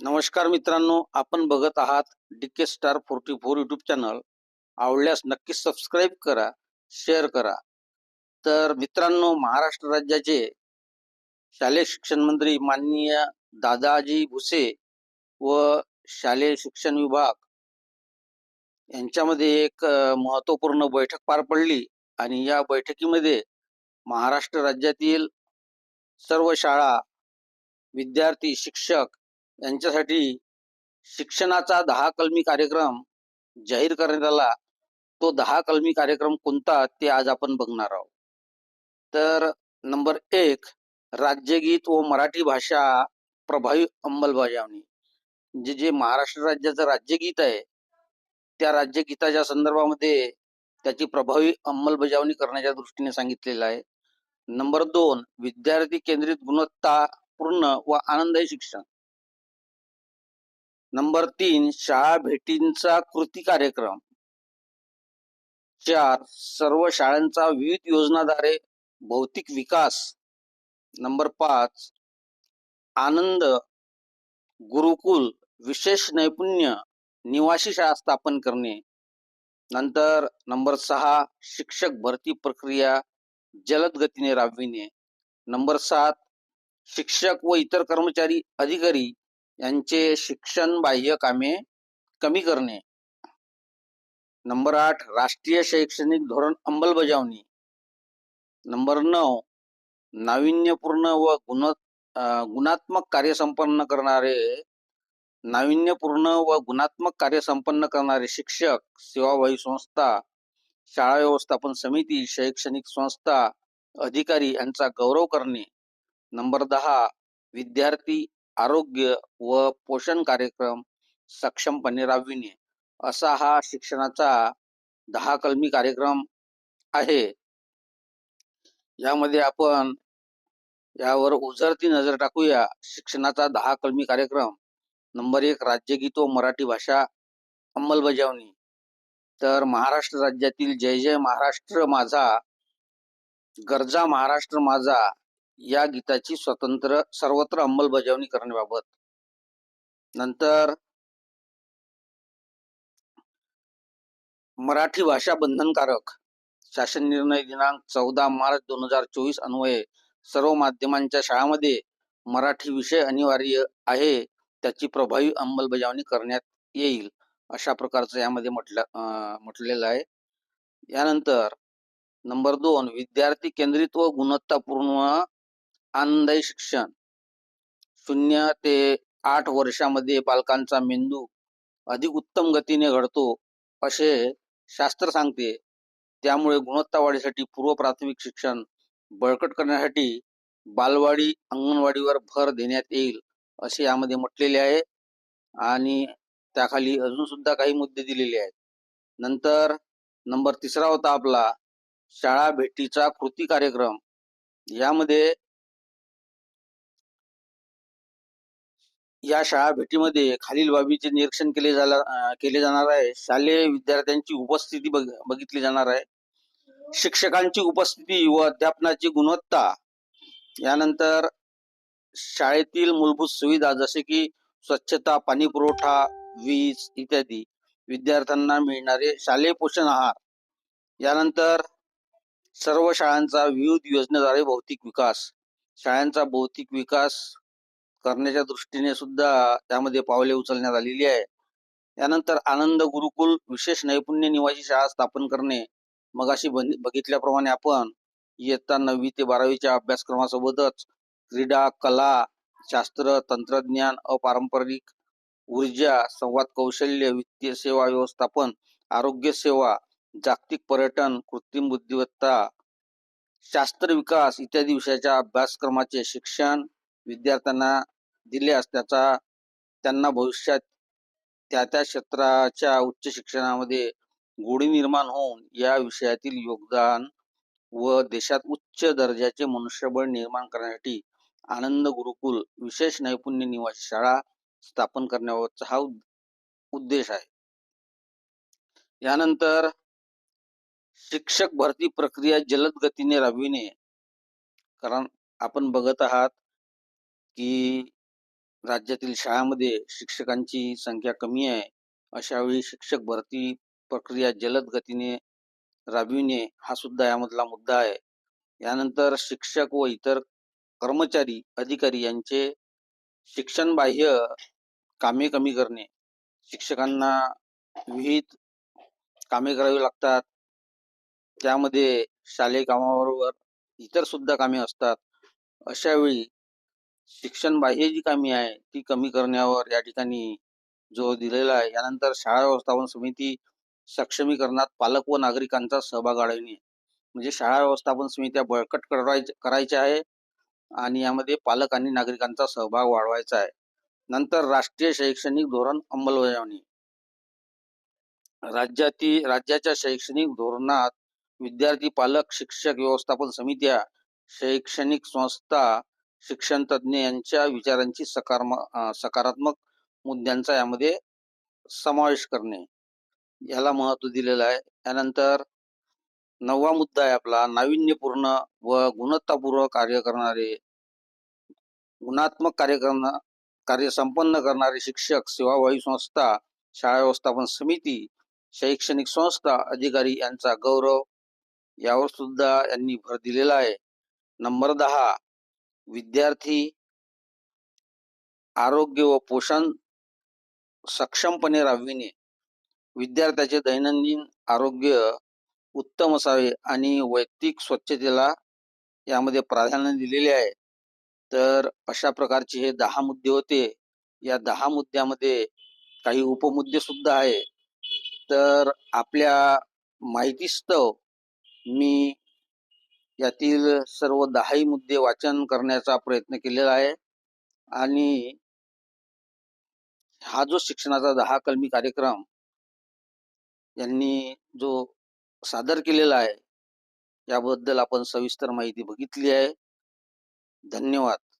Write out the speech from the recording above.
नमस्कार मित्रांनो आपण बघत आहात D K star forty four YouTube channel आवडल्यास नक्की सबस्क्राईब करा शेअर करा. तर मित्रांनो महाराष्ट्र राज्याचे शालेय शिक्षण मंत्री माननीय दादाजी भुसे व शालेय शिक्षण विभाग यांच्यामध्ये एक महत्त्वपूर्ण बैठक पार पडली आणि या बैठकीमध्ये महाराष्ट्र राज्यातील सर्व शाळा विद्यार्थी शिक्षक यांच्यासाठी शिक्षणाचा दहा कलमी कार्यक्रम जाहीर करण्यात आला तो दहा कलमी कार्यक्रम कोणता ते आज आपण बघणार आहोत. तर नंबर एक राज्यगीत व मराठी भाषा प्रभावी अंमलबजावणी. जे जे महाराष्ट्र राज्याचं राज्यगीत आहे त्या राज्यगीताच्या संदर्भामध्ये त्याची प्रभावी अंमलबजावणी करण्याच्या दृष्टीने सांगितलेलं आहे. नंबर दोन विद्यार्थी केंद्रित गुणवत्तापूर्ण व आनंददायी शिक्षण. नंबर तीन शाळा भेटींचा कृती कार्यक्रम. चार सर्व शाळांचा विविध योजनाद्वारे भौतिक विकास. नंबर पाच आनंद गुरुकुल विशेष नैपुण्य निवासी शाळा स्थापन करणे. नंतर नंबर सहा शिक्षक भरती प्रक्रिया जलद गतीने राबविणे. नंबर सात शिक्षक व इतर कर्मचारी अधिकारी यांचे शिक्षण बाह्य कामे कमी करणे. नंबर आठ राष्ट्रीय शैक्षणिक धोरण अंमलबजावणी. नंबर नऊ नाविन्यपूर्ण व गुण गुणात्मक कार्य संपन्न करणारे नाविन्यपूर्ण व गुणात्मक कार्य संपन्न करणारे शिक्षक सेवाभावी संस्था शाळा व्यवस्थापन समिती शैक्षणिक संस्था अधिकारी यांचा गौरव करणे. नंबर दहा विद्यार्थी आरोग्य व पोषण कार्यक्रम सक्षमपणे राबविणे असा हा शिक्षणाचा दहा कलमी कार्यक्रम आहे. यामध्ये आपण यावर उजळती नजर टाकूया. शिक्षणाचा दहा कलमी कार्यक्रम. नंबर एक राज्यगीत व मराठी भाषा अंमलबजावणी. तर महाराष्ट्र राज्यातील जय जय महाराष्ट्र माझा गरजा महाराष्ट्र माझा या गीताची स्वतंत्र सर्वत्र अंमलबजावणी करण्याबाबत. नंतर मराठी भाषा बंधनकारक शासन निर्णय दिनांक चौदा मार्च दोन हजार चोवीस अन्वये सर्व माध्यमांच्या शाळांमध्ये मराठी विषय अनिवार्य आहे त्याची प्रभावी अंमलबजावणी करण्यात येईल अशा प्रकारचं यामध्ये म्हटलं अं, म्हटलेलं आहे. यानंतर नंबर दोन विद्यार्थी केंद्रित व गुणवत्तापूर्ण आनंददायी शिक्षण शून्य ते आठ वर्षामध्ये बालकांचा मेंदू अधिक उत्तम गतीने घडतो असे शास्त्र सांगते. त्यामुळे गुणवत्ता वाढीसाठी पूर्व प्राथमिक शिक्षण बळकट करण्यासाठी बालवाडी अंगणवाडीवर भर देण्यात येईल असे यामध्ये म्हटलेले आहे. आणि त्याखाली अजून सुद्धा काही मुद्दे दिलेले आहेत. नंतर नंबर तिसरा होता आपला शाळा भेटीचा कृती कार्यक्रम. यामध्ये या शाळा भेटीमध्ये खालील बाबीचे निरीक्षण केले जाला केले जाणार आहे. शालेय विद्यार्थ्यांची उपस्थिती बघितली जाणार आहे. शिक्षकांची उपस्थिती व अध्यापनाची गुणवत्ता यानंतर शाळेतील मूलभूत सुविधा जसे की स्वच्छता पाणी पुरवठा वीज इत्यादी विद्यार्थ्यांना मिळणारे शालेय पोषण आहार. यानंतर सर्व शाळांचा विविध योजनेद्वारे भौतिक विकास. शाळांचा भौतिक विकास करण्याच्या दृष्टीने सुद्धा त्यामध्ये पावले उचलण्यात आलेली आहे. त्यानंतर आनंद गुरुकुल विशेष नैपुण्य निवासी शाळा स्थापन करणे. मग अशी बघितल्याप्रमाणे आपण इयत्ता नववी ते बारावीच्या अभ्यासक्रमासोबतच क्रीडा कला शास्त्र तंत्रज्ञान अपारंपरिक ऊर्जा संवाद कौशल्य वित्तीय सेवा व्यवस्थापन आरोग्य सेवा जागतिक पर्यटन कृत्रिम बुद्धिमत्ता शास्त्र विकास इत्यादी विषयाच्या अभ्यासक्रमाचे शिक्षण विद्यार्थ्यांना दिल्यास त्याचा त्यांना भविष्यात त्या त्या क्षेत्राच्या उच्च शिक्षणामध्ये गोडी निर्माण होऊन या विषयातील योगदान व देशात उच्च दर्जाचे मनुष्यबळ निर्माण करण्यासाठी आनंद गुरुकुल विशेष नैपुण्य निवासी शाळा स्थापन करण्याबाबतचा हा उद्देश आहे. यानंतर शिक्षक भरती प्रक्रिया जलद गतीने राबविणे. कारण आपण बघत आहात की राज्यातील शाळांमध्ये शिक्षकांची संख्या कमी आहे अशावेळी शिक्षक भरती प्रक्रिया जलद गतीने राबविणे हा सुद्धा यामधला मुद्दा आहे. यानंतर शिक्षक व इतर कर्मचारी अधिकारी यांचे शिक्षण बाह्य कामे कमी करणे. शिक्षकांना विविध कामे करावी लागतात. त्यामध्ये शालेय कामाबरोबर इतर सुद्धा कामे असतात. अशा वेळी शिक्षण बाह्य जी कामे आहे ती कमी करण्यावर या ठिकाणी जोर दिलेला आहे यानंतर शाळा व्यवस्थापन समिती सक्षमीकरणात पालक व नागरिकांचा सहभाग वाढविणे. म्हणजे शाळा व्यवस्थापन समित्या बळकट करायच्या करायच्या आहे आणि यामध्ये पालक आणि नागरिकांचा सहभाग वाढवायचा आहे. नंतर राष्ट्रीय शैक्षणिक धोरण अंमलबजावणी. राज्यातील राज्याच्या शैक्षणिक धोरणात विद्यार्थी पालक शिक्षक व्यवस्थापन समित्या शैक्षणिक संस्था शिक्षण तज्ज्ञ यांच्या विचारांची सकारात्मक सकारात्मक मुद्द्यांचा यामध्ये समावेश करणे. याला महत्त्व दिलेलं आहे. त्यानंतर नववा मुद्दा आहे आपला नाविन्यपूर्ण व गुणवत्तापूर्वक कार्य करणारे गुणात्मक कार्य करणं कार्य संपन्न करणारे शिक्षक सेवाभावी संस्था शाळा व्यवस्थापन समिती शैक्षणिक संस्था अधिकारी यांचा गौरव यावर सुद्धा यांनी भर दिलेला आहे. नंबर दहा विद्यार्थी आरोग्य व पोषण सक्षमपणे राबविणे. विद्यार्थ्याचे दैनंदिन आरोग्य उत्तम असावे आणि वैयक्तिक स्वच्छतेला यामध्ये प्राधान्य दिलेले आहे. तर अशा प्रकारचे हे दहा मुद्दे होते. या दहा मुद्द्यामध्ये काही उपमुद्दे सुद्धा आहे. तर आपल्या माहितीस्तव मी यातील सर्व दहाही मुद्दे वाचन करण्याचा प्रयत्न केलेला आहे. आणि हा जो शिक्षणाचा दहा कलमी कार्यक्रम यांनी जो सादर केलेला आहे याबद्दल आपण सविस्तर माहिती बघितली आहे. धन्यवाद.